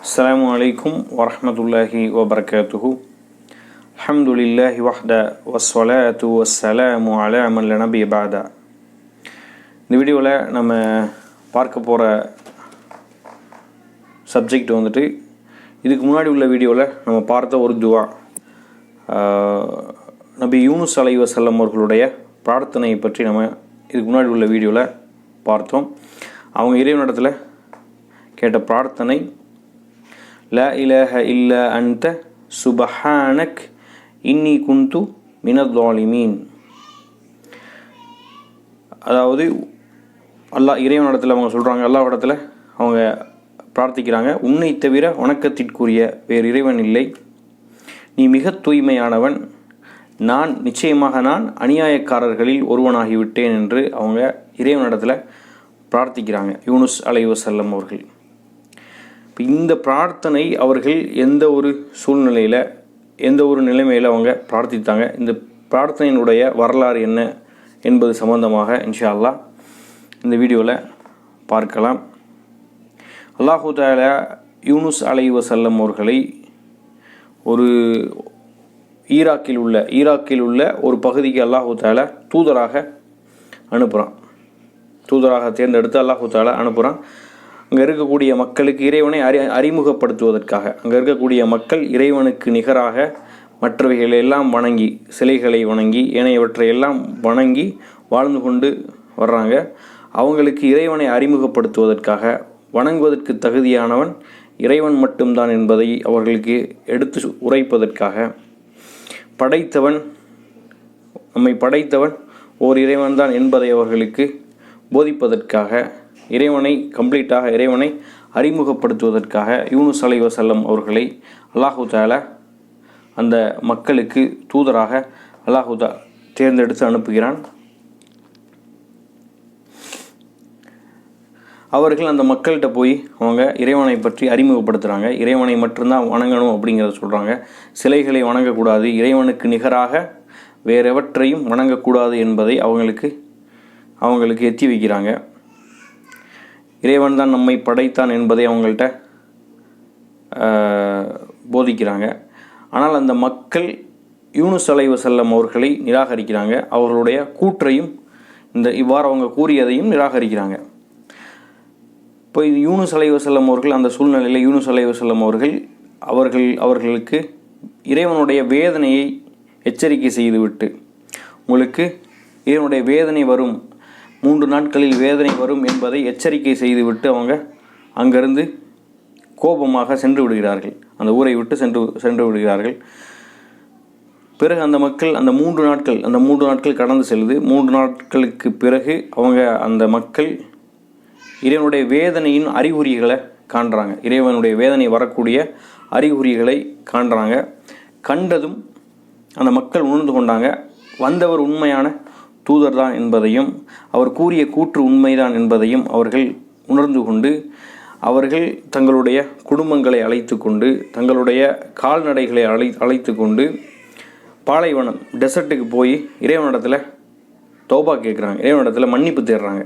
السلام عليكم ورحمة الله وبركاته الحمد لله وحده والصلاة والسلام على من لا نبي بعد இந்த வீடியோவில் நம்ம பார்க்க போகிற சப்ஜெக்ட் வந்துட்டு இதுக்கு முன்னாடி உள்ள வீடியோவில் நம்ம பார்த்த ஒரு துவா ஆஹ், நபி யூனுஸ் அலை வசல்லம் அவர்களுடைய பிரார்த்தனையை பற்றி நம்ம இதுக்கு முன்னாடி உள்ள வீடியோவில் பார்த்தோம் அவங்க இறைவனிடத்தில் கேட்ட பிரார்த்தனை லா இலாஹ இல்ல அன்த சுபஹானக் இன்னி குந்து மினத்வாலிமீன் அதாவது அல்லாஹ் இடத்துல அவங்க சொல்கிறாங்க அல்லா இடத்துல அவங்க பிரார்த்திக்கிறாங்க உன்னை தவிர வணக்கத்திற்குரிய வேறு இறைவன் இல்லை. நீ மிக தூய்மையானவன். நான் நிச்சயமாக நான் அநியாயக்காரர்களில் ஒருவனாகிவிட்டேன் என்று அவங்க இறைவனிடத்தில் பிரார்த்திக்கிறாங்க. யூனுஸ் அலைவசல்லம் அவர்கள். இந்த பிரார்த்தனை அவர்கள் எந்த ஒரு சூழ்நிலையில் எந்த ஒரு நிலைமையில் அவங்க பிரார்த்தித்தாங்க இந்த பிரார்த்தனையினுடைய வரலாறு என்ன என்பது சம்பந்தமாக இன்ஷா அல்லாஹ் இந்த வீடியோவில் பார்க்கலாம். அல்லாஹு யூனுஸ் அலை வசல்லம் அவர்களை ஒரு ஈராக்கில் உள்ள ஈராக்கில் உள்ள ஒரு பகுதிக்கு அல்லாஹு தூதராக அனுப்புகிறான் தூதராக தேர்ந்தெடுத்து அல்லாஹு அனுப்புகிறான் அங்கே இருக்கக்கூடிய மக்களுக்கு இறைவனை அறி அறிமுகப்படுத்துவதற்காக அங்கே இருக்கக்கூடிய மக்கள் இறைவனுக்கு நிகராக மற்றவைகளை எல்லாம் வணங்கி சிலைகளை வணங்கி ஏனையவற்றை எல்லாம் வணங்கி வாழ்ந்து கொண்டு வர்றாங்க. அவங்களுக்கு இறைவனை அறிமுகப்படுத்துவதற்காக வணங்குவதற்கு தகுதியானவன் இறைவன் மட்டும்தான் என்பதை அவர்களுக்கு எடுத்து சு- உரைப்பதற்காக படைத்தவன் நம்மை படைத்தவன் ஓர் இறைவன்தான் என்பதை அவர்களுக்கு போதிப்பதற்காக இறைவனை கம்ப்ளீட்டாக இறைவனை அறிமுகப்படுத்துவதற்காக யூனுஸ் அலை வசல்லம் அவர்களை அல்லாஹு அந்த மக்களுக்கு தூதராக அல்லாஹு தா தேர்ந்தெடுத்து அனுப்புகிறான். அவர்கள் அந்த மக்கள்கிட்ட போய் அவங்க இறைவனை பற்றி அறிமுகப்படுத்துகிறாங்க இறைவனை மட்டும்தான் வணங்கணும் அப்படிங்கிறத சொல்கிறாங்க சிலைகளை வணங்கக்கூடாது. இறைவனுக்கு நிகராக வேறெவற்றையும் வணங்கக்கூடாது என்பதை அவங்களுக்கு அவங்களுக்கு எத்தி வைக்கிறாங்க. இறைவன் தான் நம்மை படைத்தான் என்பதை அவங்கள்ட்ட போதிக்கிறாங்க. ஆனால் அந்த மக்கள் யூனுஸ் அலைவு செல்லம் அவர்களை நிராகரிக்கிறாங்க. அவர்களுடைய கூற்றையும் இந்த இவ்வாறு அவங்க கூறியதையும் நிராகரிக்கிறாங்க. இப்போ இது யூனுஸ் அலைவ செல்லம் அவர்கள் அந்த சூழ்நிலையில் யூனுஸ் அலைவு செல்லம் அவர்கள் அவர்கள் அவர்களுக்கு இறைவனுடைய வேதனையை எச்சரிக்கை செய்துவிட்டு உங்களுக்கு இறைவனுடைய வேதனை வரும் மூன்று நாட்களில் வேதனை வரும் என்பதை எச்சரிக்கை செய்துவிட்டு அவங்க அங்கிருந்து கோபமாக சென்று விடுகிறார்கள். அந்த ஊரை விட்டு சென்று சென்று விடுகிறார்கள். பிறகு அந்த மக்கள் அந்த மூன்று நாட்கள் அந்த மூன்று நாட்கள் கடந்து செல்லுது. மூன்று நாட்களுக்கு பிறகு அவங்க அந்த மக்கள் இறைவனுடைய வேதனையின் அறிகுறிகளை காண்றாங்க. இறைவனுடைய வேதனை வரக்கூடிய அறிகுறிகளை காண்றாங்க. கண்டதும் அந்த மக்கள் உணர்ந்து கொண்டாங்க. வந்தவர் உண்மையான தூதர் தான் என்பதையும் அவர் கூறிய கூற்று உண்மைதான் என்பதையும் அவர்கள் உணர்ந்து கொண்டு அவர்கள் தங்களுடைய குடும்பங்களை அழைத்து கொண்டு தங்களுடைய கால்நடைகளை அழை அழைத்து கொண்டு பாலைவனம் டெசர்ட்டுக்கு போய் இறைவனிடத்தில் தோபா கேட்குறாங்க. இறைவனிடத்தில் மன்னிப்பு தேடுறாங்க.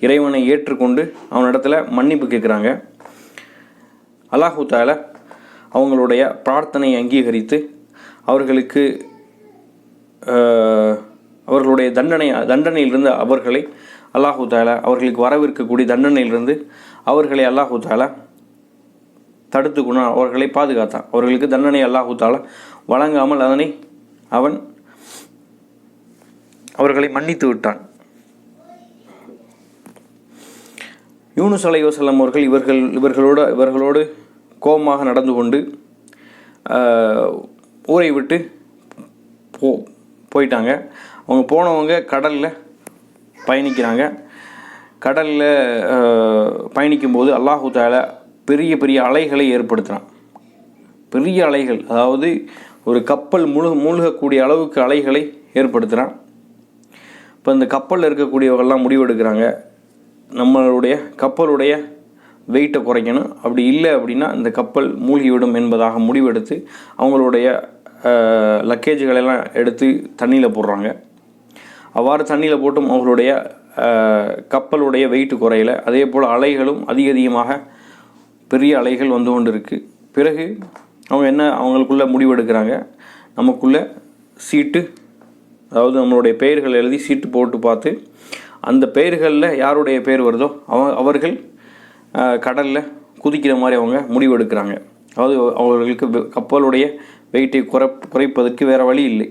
இறைவனை ஏற்றுக்கொண்டு அவனிடத்துல மன்னிப்பு கேட்குறாங்க. அல்லாஹூத்தால அவங்களுடைய பிரார்த்தனையை அங்கீகரித்து அவர்களுக்கு அவர்களுடைய தண்டனை தண்டனையிலிருந்து அவர்களை அல்லாஹு தாலா அவர்களுக்கு வரவிருக்கக்கூடிய தண்டனையிலிருந்து அவர்களை அல்லாஹு தாலா தடுத்து குணா அவர்களை பாதுகாத்தான். அவர்களுக்கு தண்டனை அல்லாஹு தாலா வழங்காமல் அதனை அவன் அவர்களை மன்னித்து விட்டான். யூனுஸ் அலை அவர்கள் இவர்கள் இவர்களோட இவர்களோடு கோபமாக நடந்து கொண்டு ஊரை விட்டு போ போயிட்டாங்க. அவங்க போனவங்க கடலில் பயணிக்கிறாங்க. கடலில் பயணிக்கும்போது அல்லாஹு தால பெரிய பெரிய அலைகளை ஏற்படுத்துகிறான் பெரிய அலைகள் அதாவது ஒரு கப்பல் முழு மூழ்கக்கூடிய அளவுக்கு அலைகளை ஏற்படுத்துகிறான் இப்போ இந்த கப்பலில் இருக்கக்கூடியவங்கெல்லாம் முடிவெடுக்கிறாங்க. நம்மளுடைய கப்பலுடைய வெயிட்டை குறைக்கணும். அப்படி இல்லை அப்படின்னா இந்த கப்பல் மூழ்கிவிடும் என்பதாக முடிவெடுத்து அவங்களுடைய லக்கேஜுகளெல்லாம் எடுத்து தண்ணியில் போடுறாங்க. அவ்வாறு தண்ணியில் போட்டும் அவர்களுடைய கப்பலுடைய வெயிட் குறையல. அதே போல் அலைகளும் அதிக அதிகமாக பெரிய அலைகள் வந்து கொண்டு இருக்குது பிறகு அவங்க என்ன அவங்களுக்குள்ளே முடிவெடுக்கிறாங்க நமக்குள்ள சீட்டு அதாவது நம்மளுடைய பெயர்கள் எழுதி சீட்டு போட்டு பார்த்து அந்த பெயர்களில் யாருடைய பெயர் வருதோ அவ அவர்கள் கடலில் குதிக்கிற மாதிரி அவங்க முடிவெடுக்கிறாங்க அதாவது அவர்களுக்கு கப்பலுடைய வெயிட்டை குறை குறைப்பதற்கு வேறு வழி இல்லை.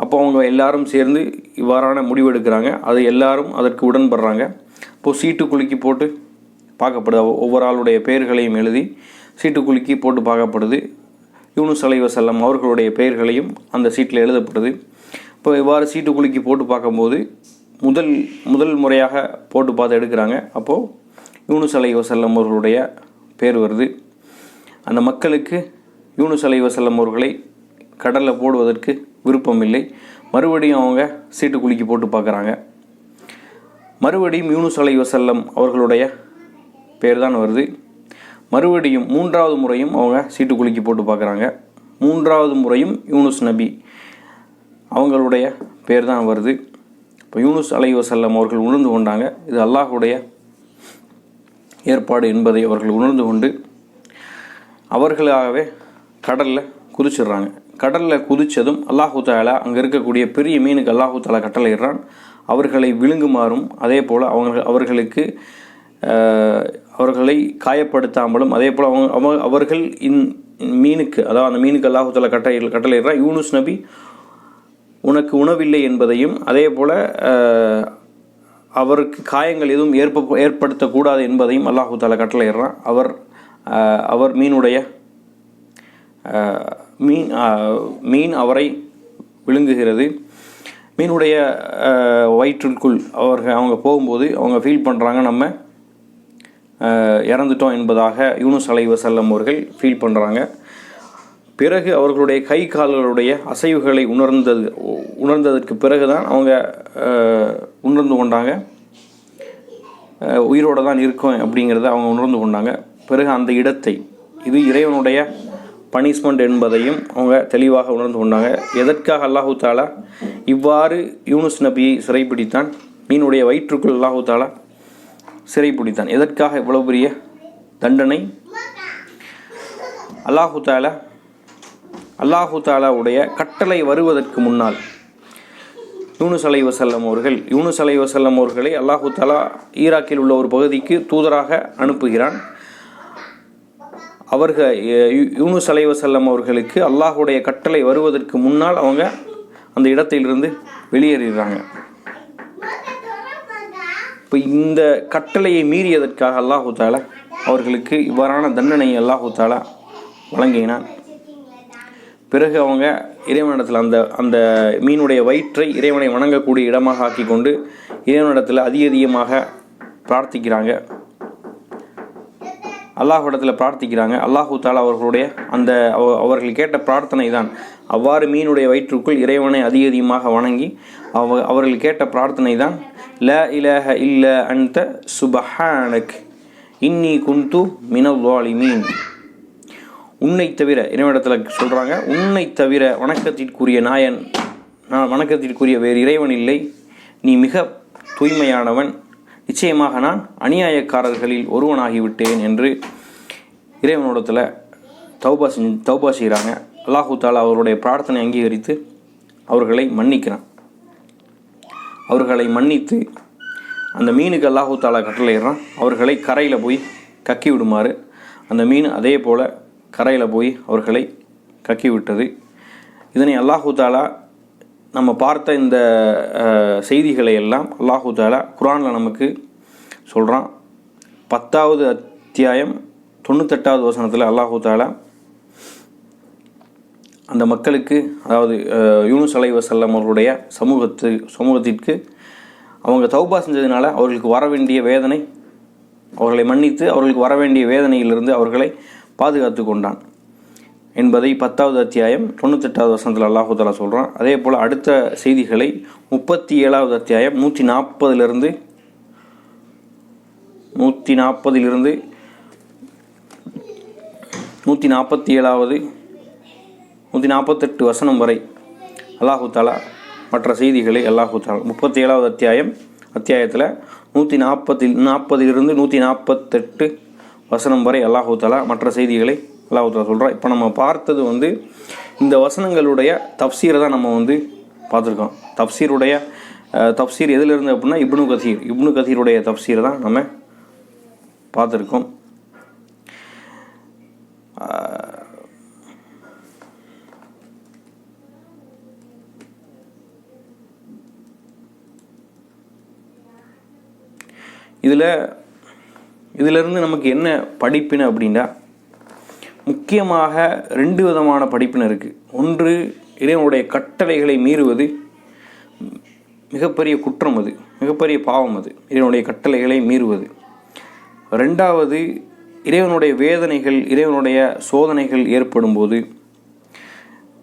அப்போ அவங்க எல்லாரும் சேர்ந்து இவ்வாறான முடிவு எடுக்கிறாங்க அது எல்லாரும் அதற்கு உடன்படுறாங்க. இப்போது சீட்டு குலுக்கி போட்டு பார்க்கப்படுது. ஒவ்வொரு ஆளுடைய பெயர்களையும் எழுதி சீட்டு குலுக்கி போட்டு பார்க்கப்படுது. யூனுஸ் அலைவ செல்லம் அவர்களுடைய பெயர்களையும் அந்த சீட்டில் எழுதப்படுது இப்போ இவ்வாறு சீட்டு குலுக்கி போட்டு பார்க்கும்போது முதல் முதல் முறையாக போட்டு பார்த்து எடுக்கிறாங்க. அப்போது யூனுஸ் அலைவ செல்லம் அவர்களுடைய பேர் வருது. அந்த மக்களுக்கு யூனுஸ் அலைவ செல்லம் அவர்களை கடலில் போடுவதற்கு விருப்பம் இல்லை மறுபடியும் அவங்க சீட்டு குலுக்கி போட்டு பார்க்குறாங்க. மறுபடியும் யூனுஸ் அலை வசல்லம் அவர்களுடைய பேர் தான் வருது. மறுபடியும் மூன்றாவது முறையும் அவங்க சீட்டு குலுக்கி போட்டு பார்க்குறாங்க. மூன்றாவது முறையும் யூனுஸ் நபி அவங்களுடைய பேர் தான் வருது. இப்போ யூனுஸ் அலை வசல்லம் அவர்கள் உணர்ந்து கொண்டாங்க. இது அல்லாஹுடைய ஏற்பாடு என்பதை அவர்கள் உணர்ந்து கொண்டு அவர்களாகவே கடலில் குதிச்சிடுறாங்க. கடலில் குதித்ததும் அல்லாஹு தாலா அங்கே இருக்கக்கூடிய பெரிய மீனுக்கு அல்லாஹு தாலா கட்டளையிடுறான். அவர்களை விழுங்குமாறும் அதே போல் அவங்க அவர்களுக்கு அவர்களை காயப்படுத்தாமலும் அதே போல் அவங்க அவங்க அவர்கள் இன் மீனுக்கு அதாவது அந்த மீனுக்கு அல்லாஹு தாலா கட்டளை கட்டளையிடுறான். யூனுஸ் நபி உனக்கு உணவில்லை என்பதையும் அதே போல் அவருக்கு காயங்கள் எதுவும் ஏற்ப ஏற்படுத்தக்கூடாது என்பதையும் அல்லாஹு தாலா கட்டளையிடுறான். அவர் அவர் மீனுடைய மீன் மீன் அவரை விழுங்குகிறது. மீனுடைய வயிற்றுக்குள் அவர்கள் அவங்க போகும்போது அவங்க ஃபீல் பண்ணுறாங்க நம்ம இறந்துட்டோம் என்பதாக யூனுஸ் அலை வசல்லம் அவர்கள் ஃபீல் பண்ணுறாங்க பிறகு அவர்களுடைய கை கால்களுடைய அசைவுகளை உணர்ந்தது உணர்ந்ததற்கு பிறகு தான் அவங்க உணர்ந்து கொண்டாங்க. உயிரோடு உயிரோட தான் இருக்கும் அப்படிங்கிறத அவங்க உணர்ந்து கொண்டாங்க. பிறகு அந்த இடத்தை இது இறைவனுடைய பனிஷ்மெண்ட் என்பதையும் அவங்க தெளிவாக உணர்ந்து கொண்டாங்க. எதற்காக அல்லாஹு தாலா இவ்வாறு யூனுஸ் நபியை சிறைப்பிடித்தான் மீனுடைய வயிற்றுக்குள் அல்லாஹு தாலா சிறைப்பிடித்தான் எதற்காக இவ்வளவு பெரிய தண்டனை? அல்லாஹு தாலா அல்லாஹு தாலாவுடைய கட்டளை வருவதற்கு முன்னால் யூனுஸ் அலை வசல்லம் அவர்கள் யூனுஸ் அலை வசல்லம் அவர்களை அல்லாஹு தாலா ஈராக்கில் உள்ள ஒரு பகுதிக்கு தூதராக அனுப்புகிறான். அவர்கள் யூ- யூனுஸ் அலை அவர்களுக்கு அல்லாஹுடைய கட்டளை வருவதற்கு முன்னால் அவங்க அந்த இடத்திலிருந்து வெளியேறிடுறாங்க. இப்போ இந்த கட்டளையை மீறியதற்காக அல்லாஹு தாலா அவர்களுக்கு இவ்வாறான தண்டனையை அல்லாஹு தாலா வழங்கினான். பிறகு அவங்க இறைவனிடத்தில் அந்த அந்த மீனுடைய வயிற்றை இறைவனை வணங்கக்கூடிய இடமாக ஆக்கி கொண்டு இறைவனிடத்தில் அதிக அதிகமாக பிரார்த்திக்கிறாங்க. அல்லாஹ்விடத்தில் பிரார்த்திக்கிறாங்க. அல்லாஹூ தாலா அவர்களுடைய அந்த அவர்கள் கேட்ட பிரார்த்தனை தான் அவ்வாறு மீனுடைய வயிற்றுக்குள் இறைவனை அதிக அதிகமாக வணங்கி அவ அவர்கள் கேட்ட பிரார்த்தனை தான் ல இலஹ இல்ல அன்த சுபஹானக் இன்னி குந்து மினவாலி மீன் உன்னை தவிர இறைவனிடத்தில் சொல்கிறாங்க உன்னை தவிர வணக்கத்திற்குரிய நாயன் நான் வணக்கத்திற்குரிய வேறு இறைவன் இல்லை. நீ மிக தூய்மையானவன் நிச்சயமாக நான் அநியாயக்காரர்களில் ஒருவனாகிவிட்டேன் என்று இறைவனோடத்தில் தௌபா செஞ்சு தௌபா செய்கிறாங்க அல்லாஹு தாலா அவருடைய பிரார்த்தனை அங்கீகரித்து அவர்களை மன்னிக்கிறான். அவர்களை மன்னித்து அந்த மீனுக்கு அல்லாஹு தாலா கட்டளையிடுறான் அவர்களை கரையில் போய் கக்கி விடுமாறு. அந்த மீன் அதே போல் கரையில் போய் அவர்களை கக்கி விட்டது. இதனை அல்லாஹு தாலா நம்ம பார்த்த இந்த செய்திகளை எல்லாம் அல்லாஹு தாலா குரானில் நமக்கு சொல்கிறான் பத்தாவது அத்தியாயம் தொண்ணூத்தெட்டாவது வசனத்தில் அல்லாஹு தாலா அந்த மக்களுக்கு அதாவது யூனுஸ் அலை வசல்லம் அவர்களுடைய சமூகத்து சமூகத்திற்கு அவங்க தௌபா செஞ்சதுனால அவர்களுக்கு வர வேண்டிய வேதனை அவர்களை மன்னித்து அவர்களுக்கு வர வேண்டிய வேதனையிலிருந்து அவர்களை பாதுகாத்து கொண்டான். என்பதை பத்தாவது அத்தியாயம் தொண்ணூத்தெட்டாவது வசனத்தில் அல்லாஹுதலா சொல்கிறான் அதே போல் அடுத்த செய்திகளை முப்பத்தி ஏழாவது அத்தியாயம் நூற்றி நாற்பதிலிருந்து நூற்றி நாற்பதிலிருந்து நூற்றி நாற்பத்தி ஏழாவது நூற்றி நாற்பத்தெட்டு வசனம் வரை அல்லாஹு தாலா மற்ற செய்திகளை அல்லாஹு தாலா முப்பத்தி ஏழாவது அத்தியாயம் அத்தியாயத்தில் நூற்றி நாற்பத்தில் நாற்பதிலிருந்து நூற்றி நாற்பத்தெட்டு வசனம் வரை அல்லாஹு தாலா மற்ற செய்திகளை அல்லாஹு தாலா சொல்கிறான் இப்போ நம்ம பார்த்தது வந்து இந்த வசனங்களுடைய தப்சீரை தான் நம்ம வந்து பார்த்துருக்கோம். தப்சீருடைய அஹ், தப்சீர் எதிலிருந்து அப்படின்னா இப்னு கதீர் இப்னு கதீருடைய தப்சீரை தான் நம்ம பார்த்துருக்கோம். இதில் இதிலிருந்து நமக்கு என்ன படிப்பின அப்படின்னா முக்கியமாக ரெண்டு விதமான படிப்பினை இருக்குது ஒன்று இறைவனுடைய கட்டளைகளை மீறுவது. மிகப்பெரிய குற்றம் அது. மிகப்பெரிய பாவம் அது. இறைவனுடைய கட்டளைகளை மீறுவது. ரெண்டாவது இறைவனுடைய வேதனைகள் இறைவனுடைய சோதனைகள் ஏற்படும்போது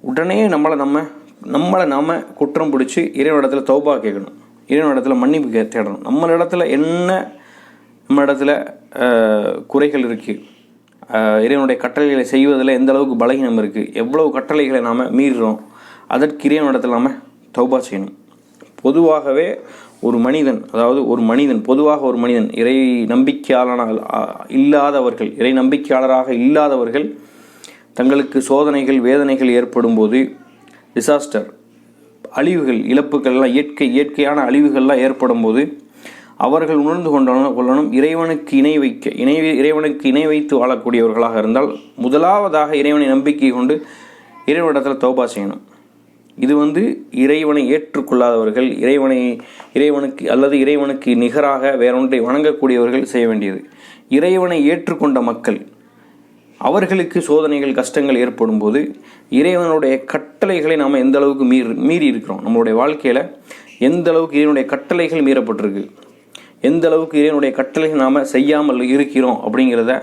உடனே நம்மளை நம்ம நம்மளை நாம் குற்றம் பிடிச்சி இறைவனிடத்தில் தௌபா கேட்கணும். இறைவனிடத்தில் மன்னிப்பு கே தேடணும். நம்ம இடத்துல என்ன நம்ம இடத்துல குறைகள் இருக்குது இறைவனுடைய கட்டளைகளை செய்வதில் எந்த அளவுக்கு பலகீனம் இருக்குது எவ்வளவு கட்டளைகளை நாம் மீறுறோம்? அதற்கு இறைவனிடத்தில் நாம் தௌபா செய்யணும். பொதுவாகவே ஒரு மனிதன் அதாவது ஒரு மனிதன் பொதுவாக ஒரு மனிதன் இறை நம்பிக்கையாளனாக இல்லாதவர்கள் இறை நம்பிக்கையாளராக இல்லாதவர்கள் தங்களுக்கு சோதனைகள் வேதனைகள் ஏற்படும் போது டிசாஸ்டர் அழிவுகள் இழப்புகள்லாம் இயற்கை இயற்கையான அழிவுகள்லாம் ஏற்படும் போது அவர்கள் உணர்ந்து கொண்டாலும் கொள்ளணும். இறைவனுக்கு இணை வைக்க இணை இறைவனுக்கு இணை வைத்து வாழக்கூடியவர்களாக இருந்தால் முதலாவதாக இறைவனை நம்பிக்கை கொண்டு இறைவனிடத்தில் தௌபா செய்யணும். இது வந்து இறைவனை ஏற்றுக்கொள்ளாதவர்கள் இறைவனை இறைவனுக்கு அல்லது இறைவனுக்கு நிகராக வேறொன்றை வணங்கக்கூடியவர்கள் செய்ய வேண்டியது. இறைவனை ஏற்றுக்கொண்ட மக்கள் அவர்களுக்கு சோதனைகள் கஷ்டங்கள் ஏற்படும் போது இறைவனுடைய கட்டளைகளை நாம் எந்த அளவுக்கு மீறி மீறி இருக்கிறோம்? நம்மளுடைய வாழ்க்கையில் எந்த அளவுக்கு இறைவனுடைய கட்டளைகள் மீறப்பட்டிருக்கு? எந்த அளவுக்கு இறைவனுடைய கட்டளை நாம் செய்யாமல் இருக்கிறோம் அப்படிங்கிறத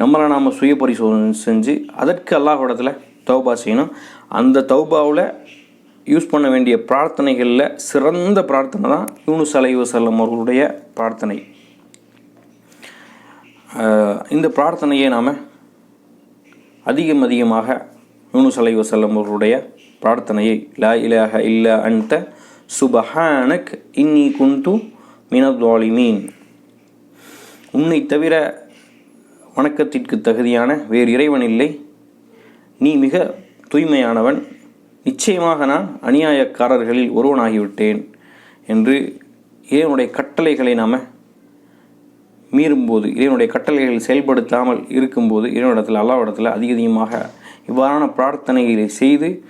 நம்மளை நாம் சுய பரிசோதனை செஞ்சு அதற்கு அல்லாஹிடத்தில் தௌபா செய்யணும். அந்த தௌபாவில் யூஸ் பண்ண வேண்டிய பிரார்த்தனைகளில் சிறந்த பிரார்த்தனை தான் யூனுஸ் அலை வசல்லம் அவர்களுடைய பிரார்த்தனை. இந்த பிரார்த்தனையை நாம் அதிகம் அதிகமாக யூனுஸ் அலை வசல்லம் அவர்களுடைய பிரார்த்தனையை லா இலாக இல்லா அன்த சுபஹானக் இன்னி குந்து மினத்வாலிமீன் உன்னை தவிர வணக்கத்திற்கு தகுதியான வேறு இறைவன் இல்லை. நீ மிக தூய்மையானவன். நிச்சயமாக நான் அநியாயக்காரர்களில் ஒருவனாகிவிட்டேன் என்று இறைவனுடைய கட்டளைகளை நாம் மீறும்போது இறைவனுடைய கட்டளைகள் செயல்படுத்தாமல் இருக்கும்போது இறைவனிடத்தில் அல்லாவிடத்தில் அதிக அதிகமாக இவ்வாறான பிரார்த்தனைகளை செய்து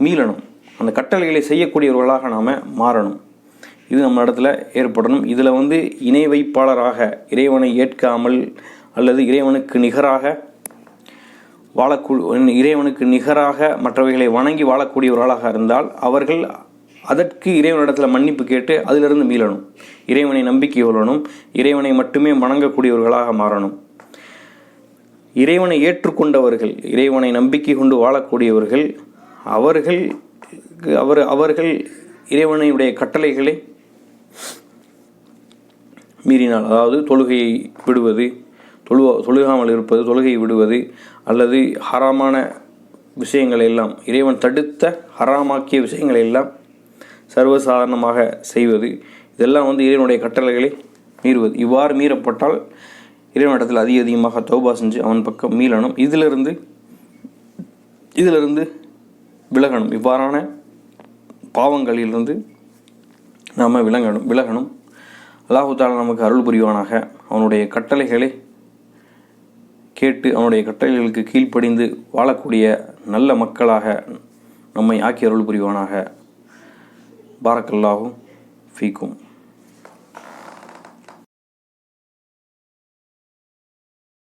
மீளணும். அந்த கட்டளைகளை செய்யக்கூடியவர்களாக நாம் மாறணும். இது நம்ம இடத்துல ஏற்படணும். இதில் வந்து இணை வைப்பாளராக இறைவனை ஏற்காமல் அல்லது இறைவனுக்கு நிகராக வாழக்கூ இறைவனுக்கு நிகராக மற்றவைகளை வணங்கி வாழக்கூடியவர்களாக இருந்தால் அவர்கள் அதற்கு இறைவனிடத்தில் மன்னிப்பு கேட்டு அதிலிருந்து மீளணும். இறைவனை நம்பிக்கை கொள்ளணும். இறைவனை மட்டுமே வணங்கக்கூடியவர்களாக மாறணும். இறைவனை ஏற்றுக்கொண்டவர்கள் இறைவனை நம்பிக்கை கொண்டு வாழக்கூடியவர்கள் அவர்கள் அவர் அவர்கள் இறைவனையுடைய கட்டளைகளை மீறினால் அதாவது தொழுகையை விடுவது தொழு தொழுகாமல் இருப்பது தொழுகையை விடுவது அல்லது ஹராமான விஷயங்களை எல்லாம் இறைவன் தடுத்த ஹராமாக்கிய விஷயங்களை எல்லாம் சர்வசாதாரணமாக செய்வது இதெல்லாம் வந்து இறைவனுடைய கட்டளைகளை மீறுவது. இவ்வாறு மீறப்பட்டால் இறைவனிடத்தில் அதிக அதிகமாக தௌபா செஞ்சு அவன் பக்கம் மீளணும். இதிலிருந்து இதிலிருந்து விலகணும். இவ்வாறான பாவங்களிலிருந்து நாம் விளங்கணும் விலகணும். அல்லாஹு நமக்கு அருள் புரிவானாக. அவனுடைய கட்டளைகளை கேட்டு அவனுடைய கட்டளைகளுக்கு கீழ்ப்படிந்து வாழக்கூடிய நல்ல மக்களாக நம்மை ஆக்கி அருள் புரிவானாக. பாரக்கல்லாஹும் ஃபீக்கும்.